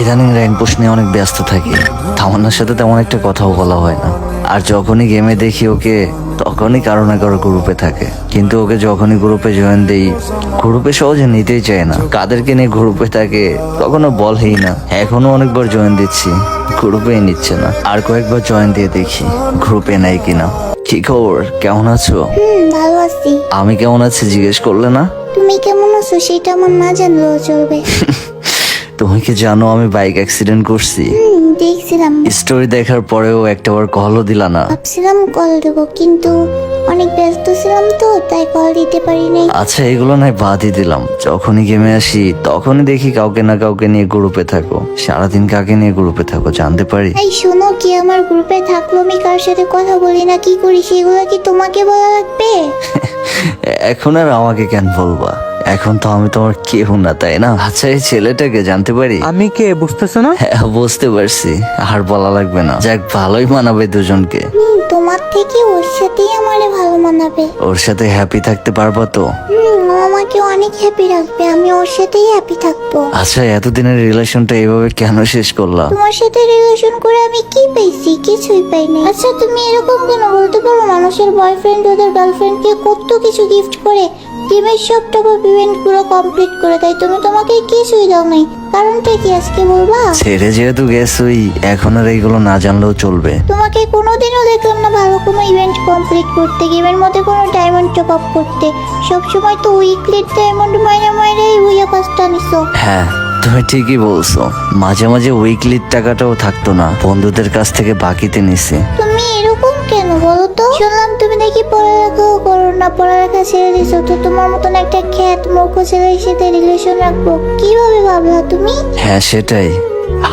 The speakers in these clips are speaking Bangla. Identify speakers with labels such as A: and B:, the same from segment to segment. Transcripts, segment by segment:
A: ইদানিং র্যাঙ্ক পুশ নিয়ে অনেক ব্যস্ত থাকি। তামান্নার সাথে তেমন একটা কথাও বলা হয় না। আর যখনই গেমে দেখি ওকে তখনই কারও না কারও গ্রুপে থাকে। কিন্তু ওকে যখনই গ্রুপে জয়েন দেই গ্রুপে সহজে নিতেই চায় না। কাদেরকে নিয়ে গ্রুপে থাকে কখনো বলেই না। এখনও অনেকবার জয়েন দিচ্ছি গ্রুপেই নিচ্ছে না। আর কয়েকবার জয়েন দিয়ে দেখি গ্রুপে নেয় কিনা। কি খবর? কেমন আছো?
B: ভালো আছি।
A: আমি কেমন আছি জিজ্ঞেস করলে না?
B: তুমি কেমন আছো? সেটা আমার না জানলেও চলবে।
A: তুমি কি জানো আমি বাইক অ্যাক্সিডেন্ট করছি?
B: দেখছিলাম।
A: স্টোরি দেখার পরেও একটাবার কলও দিলা না।
B: ভাবছিলাম কল দেবো কিন্তু অনেক ব্যস্ত ছিলাম তো তাই কল দিতে পারি নাই।
A: আচ্ছা এগুলো নয় বাদই দিলাম। যখনই গেমে আসি তখনই দেখি কাউকে না কাউকে নিয়ে গ্রুপে থাকো। সারাদিন কাকে নিয়ে গ্রুপে থাকো জানতে পারি?
B: এই শোনো কি আমার গ্রুপে থাকল আমি কার সাথে কথা বলি না কি করি সেগুলো কি তোমাকে বলা লাগবে?
A: এখন আর আমাকে কেন বলবা? এখন তো আমি তোমার কেউ না তাই না? আচ্ছা এই ছেলেটাকে জানতে পারি?
C: আমি কে বুঝতেছো না?
A: হ্যাঁ বুঝতে পারছি। আর বলা লাগবে না। যাক ভালোই মানাবে দুজনকে।
B: হুম তোমার থেকে ওর সাথেই আমারে ভালো মানাবে।
A: ওর সাথে হ্যাপি থাকতে পারবা তো?
B: হুম ও আমাকে অনেক হ্যাপি রাখবে। আমি ওর সাথেই হ্যাপি থাকব।
A: আচ্ছা এতদিনের রিলেশনটা এভাবে কেন শেষ করলাম
B: তোমার সাথে রিলেশন করে আমি কি পেয়েছি কিছুই পাইনি আচ্ছা তুমি এরকম কেন বলতে পারো? মানুষের বয়ফ্রেন্ড ওদের গার্লফ্রেন্ডকে কত কিছু গিফট করে। টিমের সব টাকা ইভেন্টগুলো কমপ্লিট করে দেয়। তুমি তোমাকে কিছুই দাও নাই কারণটা কি আজকে বলবা?
A: ছেড়ে যেহেতু গেছই এখন আর এইগুলো না জানলেও চলবে।
B: তোমাকে কোনোদিনও দেখলাম না ভালো কোনো ইভেন্ট কমপ্লিট করতে গেমের মধ্যে কোনো ডায়মন্ড টপ আপ করতে। সবসময় তো উইকলি ডায়মন্ড মাইনে মাইনে উইয়া পাঁচটা নিছো।
A: হ্যাঁ তুমি ঠিকই বলছো। মাঝে মাঝে উইকলির টাকাটাও থাকতো না। বন্ধুদের কাছ থেকে বাকিতে নিছি।
B: তুমি এরকম বলো তো শুনলাম তুমি নাকি পড়ালেখাও করো না, পড়ালেখা ছেড়ে দিছো। তো তোমার মতন একটা খ্যাত মূর্খ ছেলের সাথে রিলেশন রাখব। কীভাবে ভাবলা তুমি?
A: হ্যাঁ সেটাই।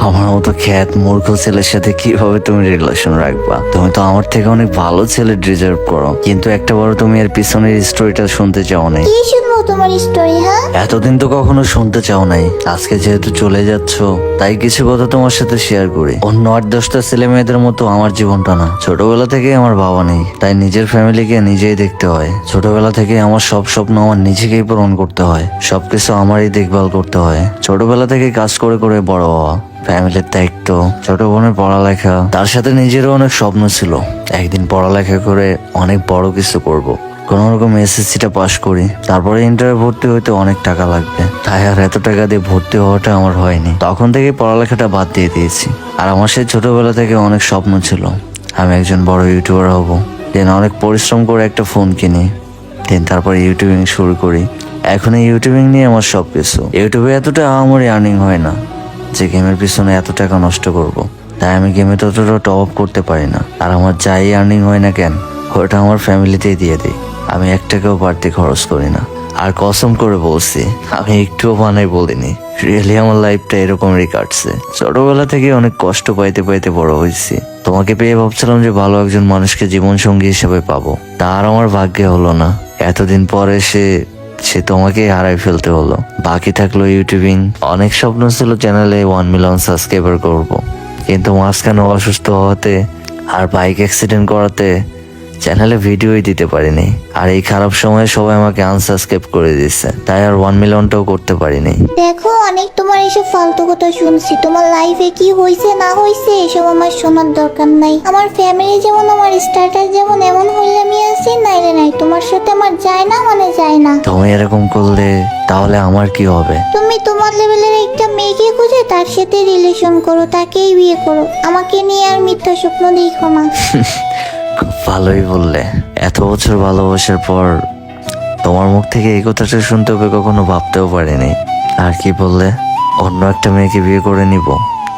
A: আমার মতো খ্যাত মূর্খ ছেলের সাথে কীভাবে তুমি রিলেশন রাখবা? তুমি তো আমার থেকে অনেক ভালো ছেলে ডিজার্ভ করো। কিন্তু একটা বড় তুমি এর পিছনের স্টোরিটা শুনতে চাও নাই।
B: কি শুনব তোমার স্টোরি হ্যাঁ?
A: এতদিন তো কখনো শুনতে চাও নাই। আজকে যেহেতু চলে যাচ্ছ তাই কিছু কথা তোমার সাথে শেয়ার করি। অন্য আট দশটা ছেলে মেয়েদের মতো আমার জীবনটা না। ছোটবেলা থেকে আমার বাবা নেই তাই নিজের ফ্যামিলিকে নিজেই দেখতে হয়। ছোটবেলা থেকে আমার সব স্বপ্ন আমার নিজেকেই পূরণ করতে হয়। সবকিছু আমারই দেখভাল করতে হয়। ছোটবেলা থেকে কাজ করে করে বড় হওয়া। ফ্যামিলির দায়িত্ব, ছোট বোনের পড়ালেখা। তার সাথে নিজেরও অনেক স্বপ্ন ছিল। একদিন পড়ালেখা করে অনেক বড় কিছু করব। কোনো রকম এসএসসিটা পাশ করি। তারপরে ইন্টারে ভর্তি হইতে অনেক টাকা লাগবে। তাই আর এত টাকা দিয়ে ভর্তি হওয়াটা আমার হয়নি। তখন থেকে পড়ালেখাটা বাদ দিয়ে দিয়েছি। আর আমার সেই ছোটবেলা থেকে অনেক স্বপ্ন ছিল। আমি একজন বড় ইউটিউবার হব। দেন অনেক পরিশ্রম করে একটা ফোন কিনি। দেন তারপরে ইউটিউবিং শুরু করি। এখন ইউটিউবিং নিয়ে আমার সব কিছু। ইউটিউবে এতটা আমার আর্নিং হয় না। যে গেমের পিছনে এত টাকা নষ্ট করব। তাই আমি গেমে ততটা টপ আপ করতে পারি না। আর আমার যাই আর্নিং হয় না কেন, ওটা আমার ফ্যামিলিতেই দিয়ে দিই আমি এক টাকাও বাড়তি খরচ করি না। আর কসম করে বলছি, আমি একটুও বানাই বলিনি। রিয়েলি আমার লাইফটা এরকমই কাটছে। ছোটবেলা থেকে অনেক কষ্ট পাইতে পাইতে বড় হয়েছি। তোমাকে পেয়ে ভাবছিলাম যে ভালো একজন মানুষকে জীবন সঙ্গী হিসেবে পাবো। তার আমার ভাগ্যে হলো না। এতদিন পরে সে সে তোমাকে হারাই ফেলতে হলো বাকি থাকল ইউটিউবিং অনেক স্বপ্ন ছিল চ্যানেলে ওয়ান মিলিয়ন সাবস্ক্রাইবার করব। কিন্তু মাঝখানে অসুস্থ হওয়াতে আর বাইক অ্যাক্সিডেন্ট করাতে চ্যানেলে ভিডিওই দিতে পারিনি। আর এই খারাপ সময়ে সবাই আমাকে আনসাবস্ক্রাইব করে দিচ্ছে তাই আর ওয়ান মিলিয়নটাও করতে পারিনি।
B: দেখো অনেক তোমার এসব ফালতু কথা শুনছি। তোমার লাইফে কি হয়েছে না হয়েছে এসব আমার শোনার দরকার নাই। আমার ফ্যামিলি যেমন আমার স্ট্যাটাস যেমন এমন হইলে আমি আছি। নাইলে নাই তোমার সাথে আমার যায় না মানে যায় না।
A: তুমি এরকম করলে তাহলে আমার কি হবে?
B: তুমি তোমার লেভেলের একটা মেয়েকে খুঁজে তার সাথে রিলেশন করো তাকেই বিয়ে করো। আমাকে নিয়ে আর মিথ্যা স্বপ্ন দেখো না।
A: ভালোই বললে। এত বছর ভালোবাসার পর তোমার মুখ থেকে এই কথাটা শুনতে হবে কখনো ভাবতেও পারিনি। আর কি বললে? অন্য একটা মেয়েকে বিয়ে করে নিব।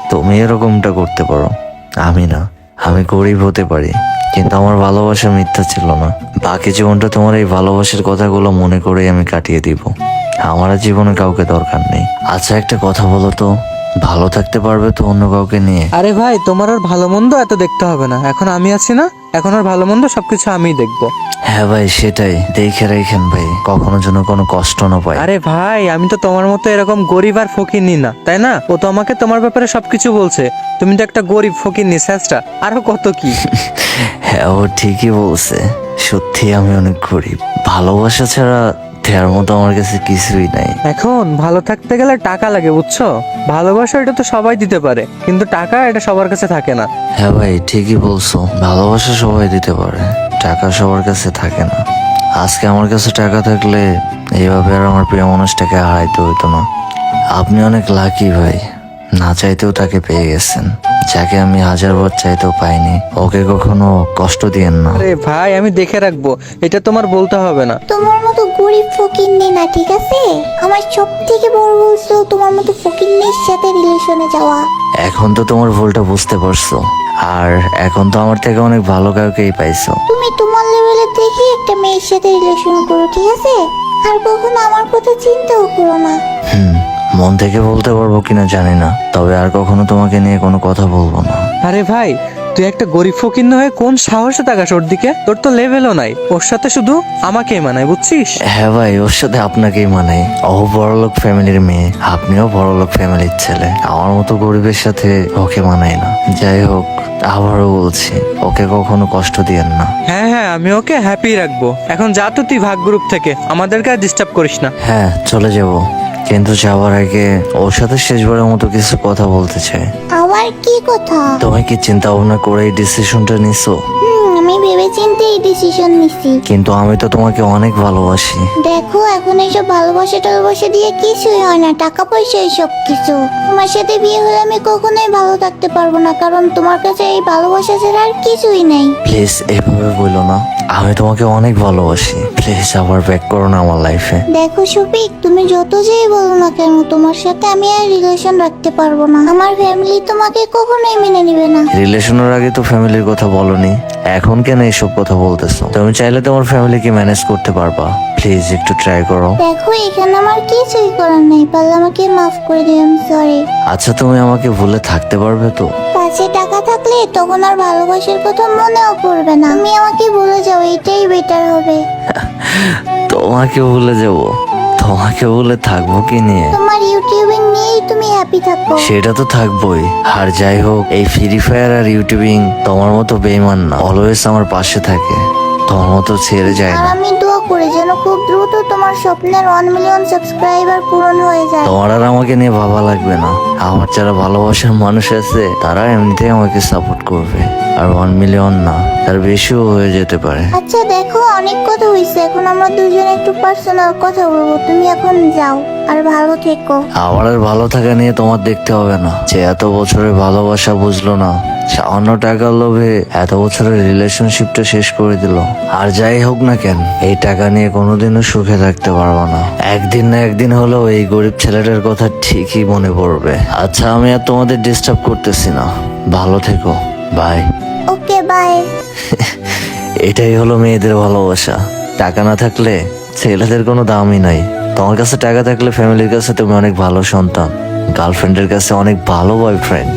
A: তুমি এরকমটা করতে পারো। আমি না। আমি গরিব হতে পারি। কিন্তু আমার ভালোবাসা মিথ্যা ছিল না। বাকি জীবনটা তোমার এই ভালোবাসার কথাগুলো মনে করেই আমি কাটিয়ে দিব। আমার জীবনে কাউকে দরকার নেই। আচ্ছা একটা কথা বলো তো। ভালো থাকতে পারবে তো অন্য কাউকে নিয়ে?
C: আরে ভাই তোমার আর ভালো মন্দ এত দেখতে হবে না। এখন আমি আছি না? এখন আর ভালো মন্দ সবকিছু আমিই দেখব।
A: হ্যাঁ ভাই সেটাই। দেখে রেখেন ভাই কখনো যেন কোনো কষ্ট না পায়।
C: আরে ভাই আমি তো তোমার মতো এরকম গরিব আর ফকির নি না তাই না? ও তো আমাকে তোমার ব্যাপারে সবকিছু বলছে। তুমি তো একটা গরিব ফকির নি স্যাসটা আরও কত কি?
A: হ্যাঁ ও ঠিকই বলছে। সত্যি আমি অনেক গরিব। ভালোবাসা ছাড়া দেওয়ার মতো আমার কাছে কিছুই নাই।
C: এখন ভালো থাকতে গেলে টাকা লাগে বুঝছ? ভালোবাসা এটা তো সবাই দিতে পারে কিন্তু টাকা এটা সবার কাছে থাকে না।
A: হ্যাঁ ভাই ঠিকই বলছো। ভালোবাসা সবাই দিতে পারে টাকা সবার কাছে থাকে না। আজকে আমার কাছে টাকা থাকলে এইভাবে আর আমার প্রিয় মানুষটাকে হারাইতে হইতো না। আপনি অনেক লাকি ভাই না চাইতেও তাকে পেয়ে গেছেন। যাকে আমি হাজারবার চাইতেও পাইনি ওকে কখনো কষ্ট দিয়েন না।
C: আরে ভাই আমি দেখে রাখব এটা তোমার বলতে হবে না।
B: তোমার গরিব ফকিন্নি না ঠিক আছে? আমার সব থেকে বড় বলছো তোমার মতো ফকিন্নির সাথে রিলেশনে যাওয়া।
A: এখন তো তোমার ভুলটা বুঝতে পারছ। আর এখন তো আমার থেকে অনেক ভালো কাউকেই পাইছো।
B: তুমি তোমার লেভেলে দেখে একটা মেয়ের সাথে রিলেশন করো ঠিক আছে? আর কখনো আমার কথা চিন্তাও করো না।
A: হুম মন থেকে বলতে পারব কিনা জানি না। তবে আর কখনো তোমাকে নিয়ে কোনো কথা বলব না।
C: আরে ভাই তুই একটা গরিব ফকির হয়ে কোন সাহসে তাকাস ওর দিকে? তোর তো লেভেলও নাই। ওর সাথে শুধু আমাকেই মানায় বুঝছিস?
A: হ্যাঁ ভাই ওর সাথে আপনাকেই মানাই ও বড়লোক ফ্যামিলির মেয়ে আপনিও বড়লোক ফ্যামিলির ছেলে। আমার মতো গরিবের সাথে ওকে মানায় না। যাই হোক আবারও বলছি ওকে কখনো কষ্ট দিয়েন না।
C: হ্যাঁ হ্যাঁ আমি ওকে হ্যাপি রাখব। এখন যা তো তুই ভাগ গ্রুপ থেকে। আমাদেরকে আর ডিস্টার্ব করিস না।
A: হ্যাঁ চলে যাব। কিন্তু যাওয়ার আগে ওর সাথে শেষবারের মতো কিছু কথা বলতে চাই।
B: আমার কি কথা?
A: তুমি কি চিন্তা ভাবনা করে এই ডিসিশনটা নিছো?
B: আমি ভেবে চিন্তে এই ডিসিশন নিছি।
A: কিন্তু আমি তো তোমাকে অনেক ভালোবাসি।
B: দেখো এখন এইসব ভালোবাসা টালবাসা দিয়ে কিছুই হয় না টাকা পয়সা সব কিছু তোমার সাথে বিয়ে হলে আমি কখনোই ভালো থাকতে পারব না কারণ তোমার কাছে এই ভালোবাসা ছাড়া আর কিছুই নেই।
A: প্লিজ এভাবে বলো না। আমি তোমাকে অনেক ভালোবাসি। প্লিজ আবার ব্যাক করো না আমার লাইফে
B: দেখো সুপিক তুমি যত যেই বলো না কেন তোমার সাথে আমি আর রিলেশন রাখতে পারব না। আমার ফ্যামিলি তোমাকে কখনোই মেনে নেবে না।
A: রিলেশনের আগে তো ফ্যামিলির কথা বলনি। এখন কেন এইসব কথা বলতেছো? তুমি চাইলে তোমার ফ্যামিলিকে ম্যানেজ করতে পারবা। প্লিজ একটু ট্রাই করো।
B: দেখো এখানে আমার কিছুই করার নেই। পারলে আমাকে মাফ করে দিও আমি সরি
A: আচ্ছা তুমি আমাকে ভুলে থাকতে পারবে তো?
B: কাছে টাকা থাকলে তখন আর ভালোবাসার কথা মনেও পড়বে না। তুমি আমাকে ভুলে যাও এটাই বেটার হবে।
A: তোমাকে ভুলে যাব। তোমাকে বলে থাকব কি নিয়ে?
B: তোমার ইউটিউবিং নিয়েই তুমি হ্যাপি থাকো।
A: সেটা তো থাকবোই। আর যাই হোক এই ফ্রি ফায়ার আর ইউটিউবিং তোমার মতো বেইমান না অলওয়েজ আমার পাশে থাকে। তোমার মতো ছেড়ে যায় না।
B: আমি দোয়া করি যেন খুব দ্রুত তোমার স্বপ্নের ওয়ান মিলিয়ন সাবস্ক্রাইবার পূরণ হয়ে যায়।
A: তোমার আর আমাকে নিয়ে ভাবা লাগবে না। আমার যারা ভালোবাসার মানুষ আছে তারা এমনিতেই আমাকে সাপোর্ট করবে। আর ওয়ান মিলিয়ন না তার বেশিও হয়ে যেতে পারে।
B: আচ্ছা দেখো অনেক কথা হয়েছে এখন আমরা দুজনে একটু পার্সোনাল কথা বলব। তুমি এখন যাও আর ভালো থেকো।
A: আমার আর ভালো থাকা নিয়ে তোমার দেখতে হবে না। যে এত বছরের ভালোবাসা বুঝলো না। সামান্য টাকার লোভে এত বছরের রিলেশনশিপটা শেষ করে দিল। আর যাই হোক না কেন এই টাকা নিয়ে কোনোদিনও সুখে থাকতে পারব না। একদিন না একদিন হলেও এই গরিব ছেলেটার কথা ঠিকই মনে পড়বে। আচ্ছা আমি আর তোমাদের ডিস্টার্ব করতেছি না। ভালো থেকো। বাই
B: ওকে বাই
A: এটাই হলো মেয়েদের ভালোবাসা। টাকা না থাকলে ছেলেদের কোনো দামই নাই। তোমার কাছে টাকা থাকলে ফ্যামিলির কাছে তুমি অনেক ভালো সন্তান। গার্লফ্রেন্ডের কাছে অনেক ভালো বয়ফ্রেন্ড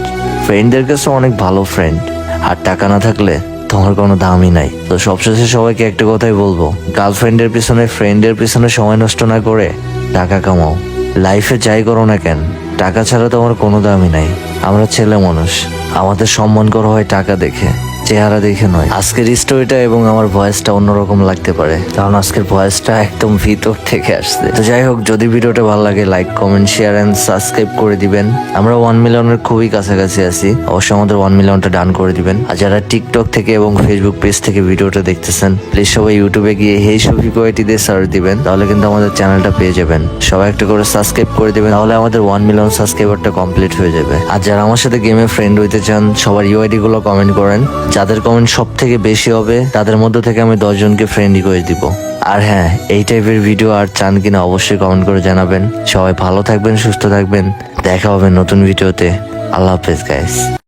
A: ফ্রেন্ডদের কাছে অনেক ভালো ফ্রেন্ড আর টাকা না থাকলে তোমার কোনো দামই নাই। তো সবশেষে সবাইকে একটা কথাই বলব গার্লফ্রেন্ডের পিছনে ফ্রেন্ডের পিছনে সময় নষ্ট না করে টাকা কামাও। লাইফে যাই করো না কেন, টাকা ছাড়া তোমার কোনো দামই নাই। আমরা ছেলে মানুষ, আমাদের সম্মান করা হয় টাকা দেখে। চেহারা দেখে নয়। আজকের স্টোরিটা এবং আমার ভয়েসটা অন্যরকম লাগতে পারে। কারণ আজকের ভয়েসটা একদম ভিতর থেকে আসছে। তো যাই হোক, যদি ভিডিওটা ভালো লাগে like comment share and subscribe করে দিবেন। আমরা ওয়ান মিলিয়নের খুবই কাছাকাছি আছি। অবশ্যই আমাদের ওয়ান মিলিয়নটা ডান করে দিবেন। আর যারা টিকটক থেকে এবং ফেসবুক পেজ থেকে ভিডিওটা দেখতেছেন প্লিজ সবাই ইউটিউবে গিয়ে হেই সফি কোয়াইটি দিয়ে সার্চ দিবেন। তাহলে কিন্তু আমাদের চ্যানেলটা পেয়ে যাবেন। সবাই একটা করে সাবস্ক্রাইব করে দিবেন, তাহলে আমাদের ওয়ান মিলিয়ন সাবস্ক্রাইবারটা কমপ্লিট হয়ে যাবে। আর যারা আমার সাথে গেমে ফ্রেন্ড হইতে চান, সবার ইউআইডি গুলো কমেন্ট করেন। যাদের কমেন্ট সব থেকে বেশি হবে, তাদের মধ্যে থেকে আমি দশজনকে ফ্রেন্ড রিকোয়েস্ট দিব। আর হ্যাঁ এই টাইপের ভিডিও আর চান কিনা অবশ্যই কমেন্ট করে জানাবেন। সবাই ভালো থাকবেন, সুস্থ থাকবেন। দেখা হবে নতুন ভিডিওতে আল্লাহ হাফেজ গাইস